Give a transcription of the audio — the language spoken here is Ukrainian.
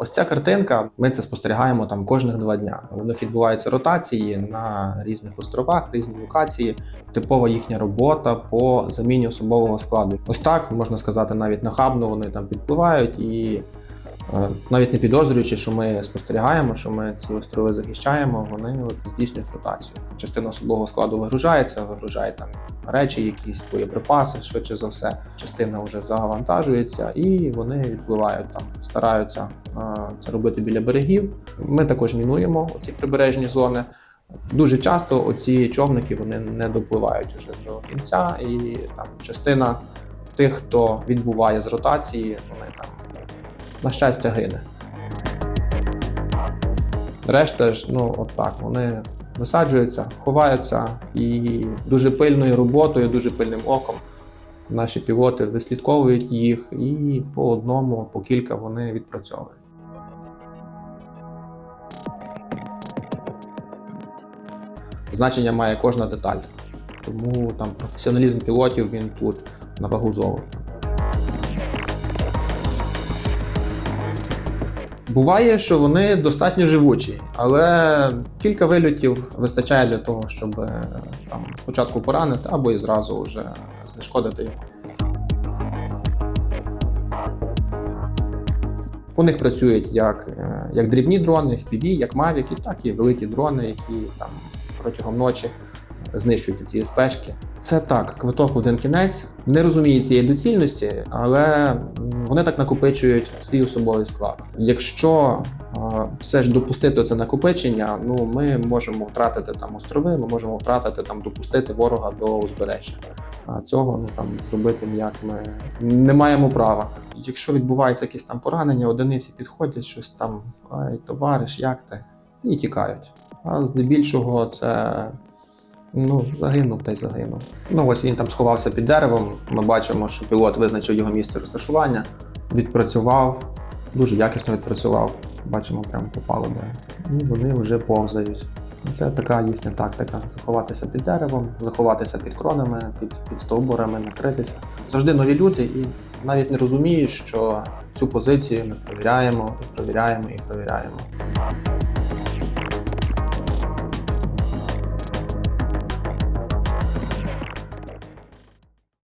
Ось ця картинка. Ми це спостерігаємо там кожних два дня. У них відбуваються ротації на різних островах, різні локації. Типова їхня робота по заміні особового складу. Ось так можна сказати, навіть нахабно вони там підпливають і. Е, Навіть не підозрюючи, що ми спостерігаємо, що ми ці острови захищаємо, вони от здійснюють ротацію. Частина особового складу вигружається, вигружає там речі, якісь боєприпаси, швидше за все. Частина вже завантажується, і вони відпливають там, стараються е, це робити біля берегів. Ми також мінуємо ці прибережні зони. Дуже часто оці човники вони не допливають вже до кінця, і там частина тих, хто відбуває з ротації, вони на щастя гине. Решта ж, ну от так, вони висаджуються, ховаються і дуже пильною роботою, дуже пильним оком. Наші пілоти вислідковують їх і по одному, по кілька вони відпрацьовують. Значення має кожна деталь. Тому там професіоналізм пілотів він тут на вагу золота. Буває, що вони достатньо живучі, але кілька вильотів вистачає для того, щоб е, там спочатку поранити або і зразу вже знешкодити його. У них працюють як, е, як дрібні дрони, FPV, як мавіки, так і великі дрони, які там протягом ночі знищують ці СПшки. Це так, квиток один кінець. Не розуміє цієї доцільності, але вони так накопичують свій особовий склад. Якщо все ж допустити це накопичення, ну ми можемо втратити там острови, ми можемо втратити там, допустити ворога до узбережжя. А цього ну там зробити ніяк ми не маємо права. Якщо відбувається якісь там поранення, одиниці підходять, щось там, товариш, як ти? І тікають. А здебільшого це ну, загинув та й загинув. Ну ось він там сховався під деревом. Ми бачимо, що пілот визначив його місце розташування, відпрацював, дуже якісно відпрацював. Бачимо, прямо попало де. І вони вже повзають. Це така їхня тактика: заховатися під деревом, заховатися під кронами, під, під стовбурами, накритися. Завжди нові люди і навіть не розуміють, що цю позицію ми провіряємо, і провіряємо і провіряємо.